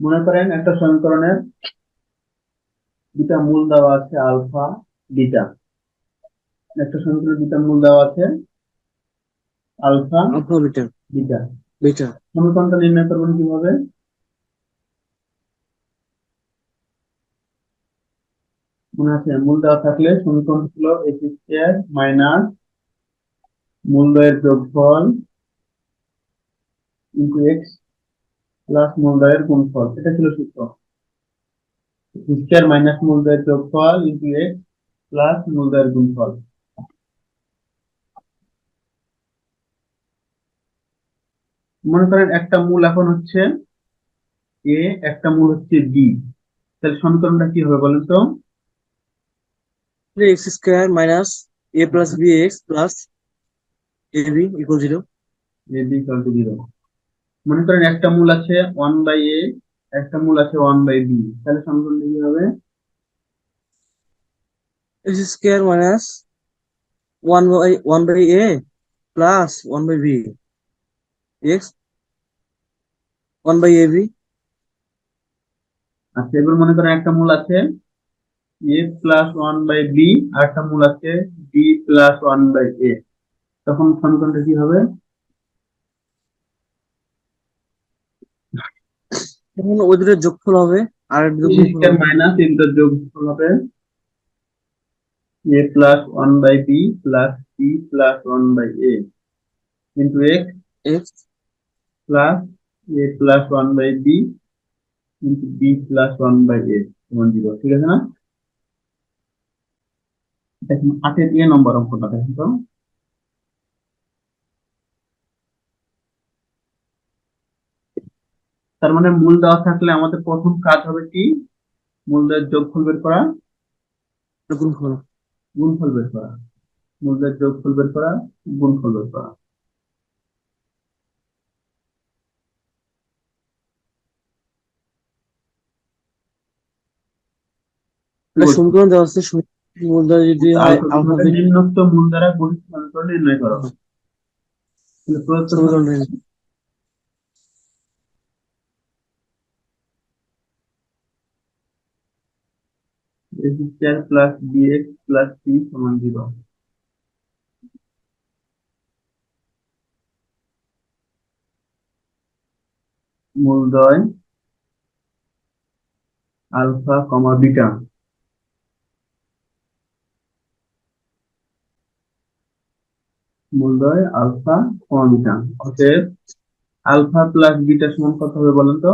মনে করেন একটা সমীকরণের দুটা মূল দেওয়া আছে আলফা বিটা। একটা সমীকরণের দুটা মূল দেওয়া আছে alpha alpha beta. Beta. Beta. সমীকরণটা নির্ণয় করবেন কীভাবে? মনে আছে মূল দেওয়া থাকলে সমীকরণ ছিল এক্স স্কোয়ার মাইনাস মূলদয়ের যোগফল ইন্টু এক্স প্লাস মূলদয়ের গুণফল এটা ছিল সূত্র। স্কোয়ার মাইনাস মূলদয়ের যোগফল ইন্টু এক্স প্লাস মূলদয়ের গুণফল। মনে করেন একটা মূল এখন হচ্ছে এ একটা মূল হচ্ছে বি তাহলে সমীকরণটা কি হবে বলেন তো? X square minus a plus b x plus a b equal zero a b equal to zero মনে করেন একটা মূল আছে ওয়ান বাই এ একটা মূল আছে ওয়ান বাই বি তাহলে সমীকরণটা কি হবে x square minus one by one by a plus one by b x one by a b আচ্ছা এবার মনে করেন একটা মূল আছে a plus one by b আর একটা মূল আছে b plus one by a তখন সমীকরণটা কি হবে? তখন ওই দুটোর যোগফল হবে আর এর স্কোয়ার হবে। মাইনাস দুটোর যোগফল হবে a plus one by b plus b plus one by a into x x plus a plus one by b into b plus one by a সমান ঠিক আছে না দেখুন আটের এ নম্বর অঙ্কটা দেখুন তো তার মানে মূল দেওয়া থাকলে আমাদের প্রথম কাজ হবে কি? মূলদের যোগফল বের করা। গুণফল। গুণফল বের করা। মূল মূলদের যোগফল বের করা গুণফল বের করা। এটা সমীকরণ দেওয়া আছে যদি হয় নিম্নোক্ত মূল দ্বারা সমীকরণ নির্ণয় করো তাহলে প্রদত্ত সমীকরণ রয়েছে। সমান আলফা কমা বিটা। মূলদয় আলফা কমা বিটা। অতএব আলফা প্লাস বিটা সমান কত হবে বলেন তো?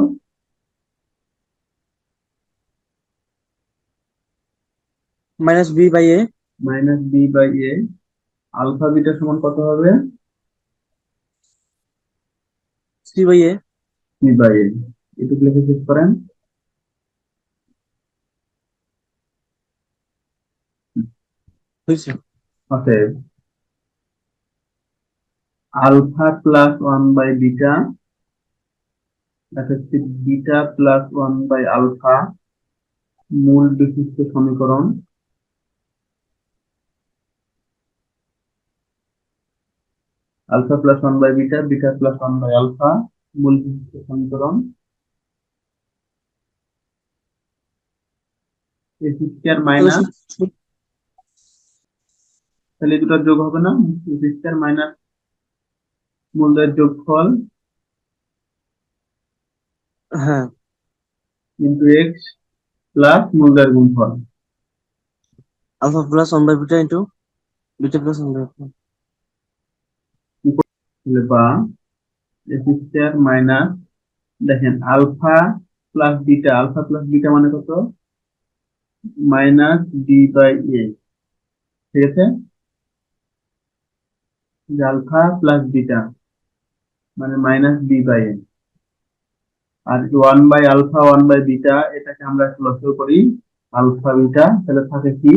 Minus b by a. Minus b by a. Alpha beta সমান কত হবে? C by a. C by a. এটুকু লিখে শেষ করেন। হয়েছে। অতএব alpha plus one by beta. হচ্ছে beta plus one by alpha. মূল বিশিষ্ট সমীকরণ। Alpha plus one by beta beta plus one by alpha মূল সমীকরণ। স্কয়ার মাইনাস তাহলে দুটো যোগ হবে না। স্কয়ার মাইনাস মূলদের যোগফল। হ্যাঁ। ইন্টু এক্স প্লাস মূলদের গুণফল। Alpha plus one by beta into beta plus one by তাহলে বা এক্স মাইনাস দেখেন alpha plus beta alpha plus beta মানে কত? মাইনাস বি বাই এ ঠিক আছে? আলফা প্লাস বিটা মানে minus b by a R one by alpha one by beta এটাকে আমরা লক্ষ্য করি আলফা বিটা তাহলে থাকে কি?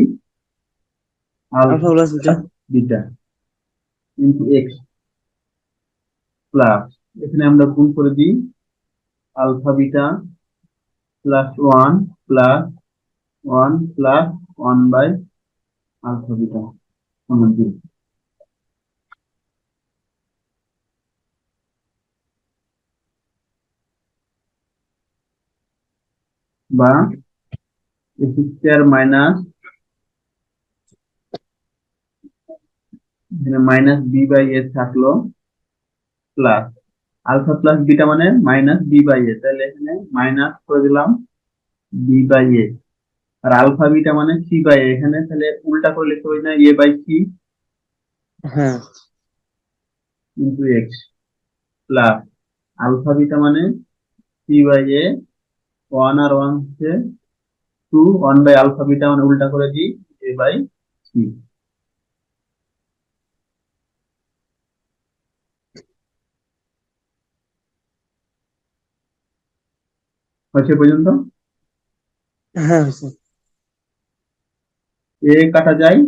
Alpha plus beta beta into x plus এখানে আমরা গুণ করে দিই alpha beta plus one plus one plus one by alpha beta zero বা square minus minus b by a থাকল। প্লাস আলফা প্লাস বিটা মানে মাইনাস বি বাই এ তাহলে এখানে মাইনাস করে দিলাম বি বাই এ আর আলফা বিটা মানে c by a এখানে তাহলে উল্টা করে লিখতে পারি না এ বাই সি হ্যাঁ। Into x plus alpha beta মানে সি বাই এ ওয়ান আর ওয়ান হচ্ছে two one by alpha beta মানে উল্টা করে দিই এ বাই সি হচ্ছে পর্যন্ত? হ্যাঁ হয়েছে। এ কাটা যায়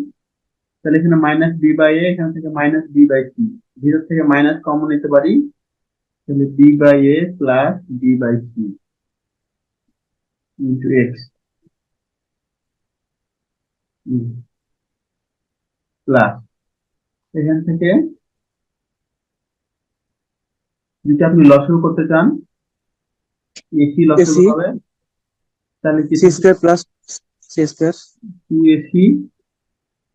তাহলে এখানে মাইনাস বি বাই এ এখান থেকে minus b by c zero থেকে মাইনাস কমন নিতে পারি তাহলে b by a plus b by c into x plus এখান থেকে যদি আপনি লসও করতে চান এসি। হবে তাহলে কি c square plus c square two AC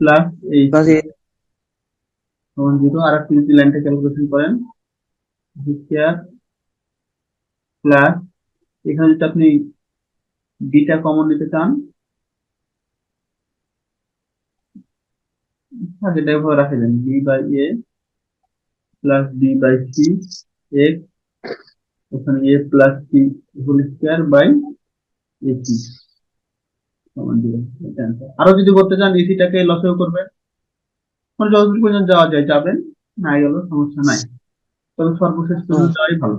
plus এই প্লাস এ সমান জিরো। আর আপনি যদি লাইনটা ক্যালকুলেশন করেন স্কোয়ার প্লাস এখানে যদি আপনি বিটা কমন নিতে চান আগে এটা এভাবে রাখে দেন b by a plus b by c x ওখানে a plus t whole square by AC. আরও যদি বলতে চান এসিটাকে লসেও করবেন। মানে যতদূর পর্যন্ত যাওয়া যায়, যাবেন না গেল সমস্যা নাই। তবে সর্বশেষ পর্যন্ত যাওয়াই ভালো।